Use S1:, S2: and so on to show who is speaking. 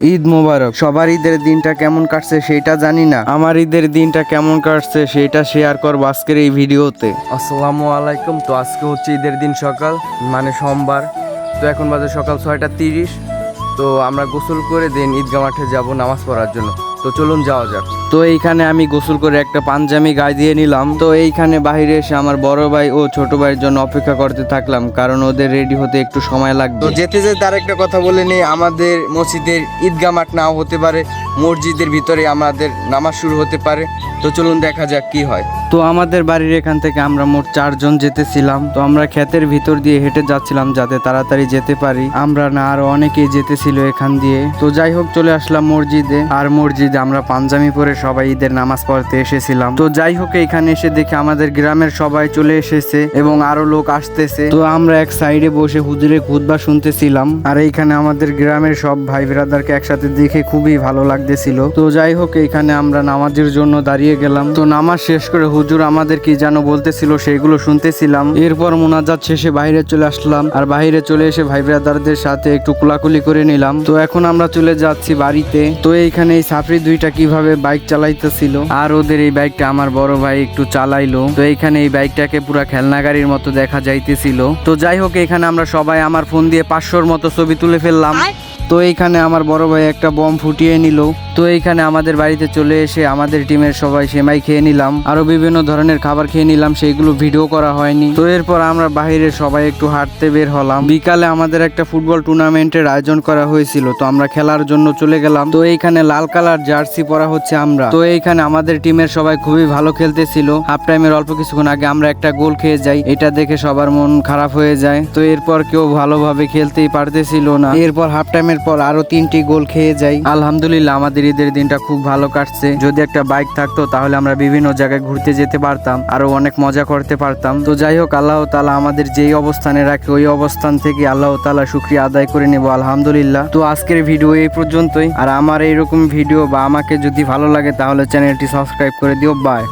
S1: ঈদ মোবারক। সবার ঈদের দিনটা কেমন কাটছে সেটা জানি না। আমার ঈদের দিনটা কেমন কাটছে সেটা শেয়ার করব আজকের এই ভিডিওতে।
S2: আসসালামু আলাইকুম। তো আজকে হচ্ছে ঈদের দিন সকাল মানে সোমবার। তো এখন বাজে সকাল ছয়টা তিরিশ। তো আমরা গোসল করে দিন ঈদগাহ মাঠে যাব নামাজ পড়ার জন্য। তো চলুন যাওয়া যাক।
S1: তো এইখানে আমি গোসল করে একটা পাঞ্জামি গায়ে দিয়ে নিলাম। তো এইখানে বাহিরে এসে আমার বড় ভাই ও ছোট ভাইয়ের জন্য অপেক্ষা করতে থাকলাম, কারণ ওদের রেডি হতে একটু সময় লাগবে।
S2: তো যেতে যেতে আর একটা কথা বলে নেই, আমাদের মসজিদের ঈদগা মাঠ নাও হতে পারে। মসজিদের ভিতরে আমাদের নামাজ শুরু হতে পারে। তো চলুন দেখা যাক কি হয়।
S1: তো আমাদের বাড়ির এখান থেকে আমরা মোট চারজন যেতেছিলাম। তো আমরা ক্ষেতের ভিতর দিয়ে হেঁটে যাচ্ছিলাম যাতে তাড়াতাড়ি যেতে পারি। আমরা না আরও অনেকেই যেতেছিল এখান দিয়ে। তো যাই হোক, চলে আসলাম মসজিদে। আর মসজিদে আমরা পাঞ্জামি পরে সবাই ঈদের নামাজ পড়তে এসেছিলাম। তো যাই হোক, এখানে এসে দেখে আমাদের গ্রামের সবাই চলে এসেছে এবং আরও লোক আসতেছে। তো আমরা এক সাইডে বসে হুজুরের খুতবা শুনতেছিলাম। আর এইখানে আমাদের গ্রামের সব ভাই ব্রাদারকে একসাথে দেখে খুবই ভালো লাগতেছিল তো যাই হোক, এখানে আমরা নামাজের জন্য দাঁড়িয়ে গেলাম। তো নামাজ শেষ করে হুজুর আমাদের কি যেন বলতেছিল, সেইগুলো শুনতেছিলাম। এরপর মোনাজাত শেষে বাইরে চলে আসলাম। আর বাইরে চলে এসে ভাই ব্রাদারদের সাথে একটু কুলাকুলি করে নিলাম। তো এখন আমরা চলে যাচ্ছি বাড়িতে। তো এইখানে এই সাফরি দুইটা কীভাবে বাইক চালাইতেছিল? আর ওদের এই বাইকটা আমার বড় ভাই একটু চালাইলো। তো এইখানে এই বাইকটাকে পুরা খেলনা গাড়ির মতো দেখা যাইতেছিল। তো যাই হোক, এখানে আমরা সবাই আমার ফোন দিয়ে পাঁচশোর মতো ছবি তুলে ফেললাম। তো এইখানে আমার বড় ভাই একটা বম ফুটিয়ে নিল। তো এইখানে আমাদের বাড়িতে চলে এসে আমাদের টিমের সবাই সেমাই খেয়ে নিলাম। আরও বিভিন্ন ধরনের খাবার খেয়ে নিলাম, সেইগুলো ভিডিও করা হয়নি। তো এরপর আমরা বাইরে সবাই একটু হাঁটতে বের হলাম। বিকালে আমাদের একটা ফুটবল টুর্নামেন্টের আয়োজন করা হয়েছিল, তো আমরা খেলার জন্য চলে গেলাম। তো এইখানে লাল কালার জার্সি পরা হচ্ছে আমরা। তো এইখানে আমাদের টিমের সবাই খুবই ভালো খেলতেছিল। হাফ টাইমের অল্প কিছুক্ষণ আগে আমরা একটা গোল খেয়ে যাই। এটা দেখে সবার মন খারাপ হয়ে যায়। তো এরপর কেউ ভালোভাবে খেলতেই পারতেছিল না। এরপর হাফ টাইমের পর আরও তিনটি গোল খেয়ে যাই। আলহামদুলিল্লাহ আমাদের ঈদের দিনটা খুব ভালো কাটছে। যদি একটা বাইক থাকতো, তাহলে আমরা বিভিন্ন জায়গায় ঘুরতে যেতে পারতাম, আরও অনেক মজা করতে পারতাম। তো যাই হোক, আল্লাহ তালা আমাদের যেই অবস্থানে রাখে, ওই অবস্থান থেকে আল্লাহ তালা শুক্রিয়া আদায় করে নেব, আলহামদুলিল্লাহ। তো আজকের ভিডিও এই পর্যন্তই। আর আমার এইরকম ভিডিও বা আমাকে যদি ভালো লাগে, তাহলে চ্যানেলটি সাবস্ক্রাইব করে দিও। বাই